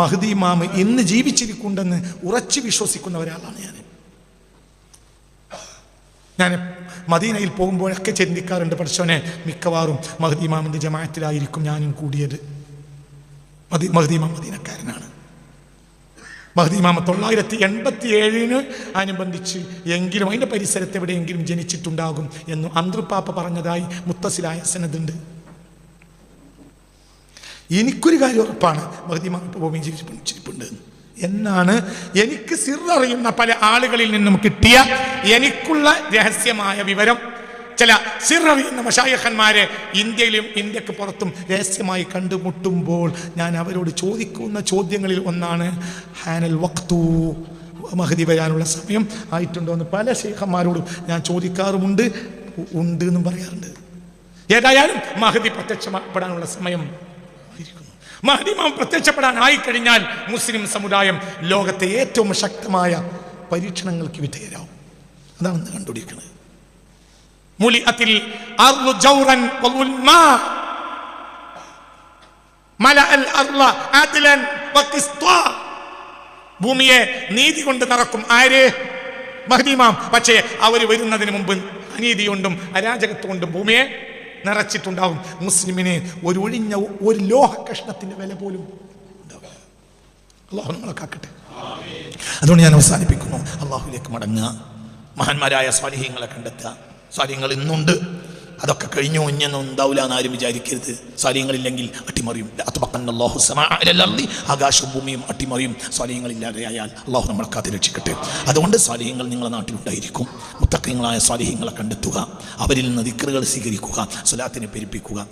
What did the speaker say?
Mahdi mama ഇന്ന് ജീവിച്ചിരിക്കുണ്ടെന്ന് ഉറച്ചു വിശ്വസിക്കുന്ന ഒരാളാണ് ഞാൻ. ഞാൻ മദീനയിൽ പോകുമ്പോഴൊക്കെ ചിന്തിക്കാറുണ്ട് പഠിച്ചോനെ മിക്കവാറും മഹദി മാമിന്റെ ജമാഅത്തിലായിരിക്കും ഞാനും കൂടിയത്. മദി മഹദി മാം മദീനക്കാരനാണ്. മഹദി മാമ തൊള്ളായിരത്തി എൺപത്തി ഏഴിന് അനുബന്ധിച്ച് എങ്കിലും അതിന്റെ പരിസരത്ത് എവിടെയെങ്കിലും ജനിച്ചിട്ടുണ്ടാകും എന്ന് അന്തൃപ്പാപ്പ പറഞ്ഞതായി മുത്തസിലായ സനതുണ്ട് എനിക്കൊരു കാര്യം ഉറപ്പാണ്. മഹദി മാമ ഇപ്പോൾ ഭൂമി ജീവിച്ചിരിപ്പുണ്ട് എന്ന്. എന്നാണ് എനിക്ക് സിററിയുന്ന പല ആളുകളിൽ നിന്നും കിട്ടിയ എനിക്കുള്ള രഹസ്യമായ വിവരം. ചില സിററിയുന്ന മഷായഹന്മാരെ ഇന്ത്യയിലും ഇന്ത്യയ്ക്ക് പുറത്തും രഹസ്യമായി കണ്ടുമുട്ടുമ്പോൾ ഞാൻ അവരോട് ചോദിക്കുന്ന ചോദ്യങ്ങളിൽ ഒന്നാണ് ഹാനൽ വക്തു മഹതി വരാനുള്ള സമയം ആയിട്ടുണ്ടോ എന്ന് പല ശേഖന്മാരോടും ഞാൻ ചോദിക്കാറുമുണ്ട് ഉണ്ട് എന്നും പറയാറുണ്ട്. ഏതായാലും മഹതി പ്രത്യക്ഷപ്പെടാനുള്ള സമയം ഇരിക്കുന്നു മഹദിമാം പ്രത്യക്ഷപ്പെടാൻ ആയിക്കഴിഞ്ഞാൽ മുസ്ലിം സമുദായം ലോകത്തെ ഏറ്റവും ശക്തമായ പരീക്ഷണങ്ങൾക്ക് വിധേയരാവും. അതാണ് കണ്ടുപിടിക്കുന്നത്. മുലിഅത്തിൽ ഭൂമിയെ നീതി കൊണ്ട് നിറക്കും ആര്? മഹദീമാം പക്ഷേ അവർ വരുന്നതിന് മുമ്പ് അനീതി കൊണ്ടും അരാജകത്വം കൊണ്ടും ഭൂമിയെ നിറച്ചിട്ടുണ്ടാകും മുസ്ലിമിന് ഒരു ഒഴിഞ്ഞ ഒരു ലോഹ കഷ്ണത്തിന്റെ വില പോലും അള്ളാഹു നമ്മളെ കാക്കട്ടെ. അതുകൊണ്ട് ഞാൻ അവസാനിപ്പിക്കുന്നു. അള്ളാഹുലേക്ക് മടങ്ങുക. മഹാന്മാരായ സ്വാലിഹ്യങ്ങളെ കണ്ടെത്തുക. സ്വാലിഹ്യങ്ങൾ ഇന്നുണ്ട്. അതൊക്കെ കഴിഞ്ഞു. ഇഞ്ഞൊന്നും ഉണ്ടാവില്ല എന്ന് ആരും വിചാരിക്കരുത് സ്വാലിയങ്ങളില്ലെങ്കിൽ അട്ടിമറിയും. ആകാശവും ഭൂമിയും അട്ടിമറിയും സ്വാലിഹ്യങ്ങളില്ലാതെയായാൽ അള്ളാഹു നമ്മളെ കാത്തിരക്ഷിക്കട്ടെ അതുകൊണ്ട് സ്വാലിഹ്യങ്ങൾ നിങ്ങളുടെ നാട്ടിലുണ്ടായിരിക്കും. മുത്തക്കങ്ങളായ സ്വാലിഹ്യങ്ങളെ കണ്ടെത്തുക. അവരിൽ നിന്ന് ദിക്കറുകൾ സ്വീകരിക്കുക. സ്വലാത്തിനെ പെരുപ്പിക്കുക.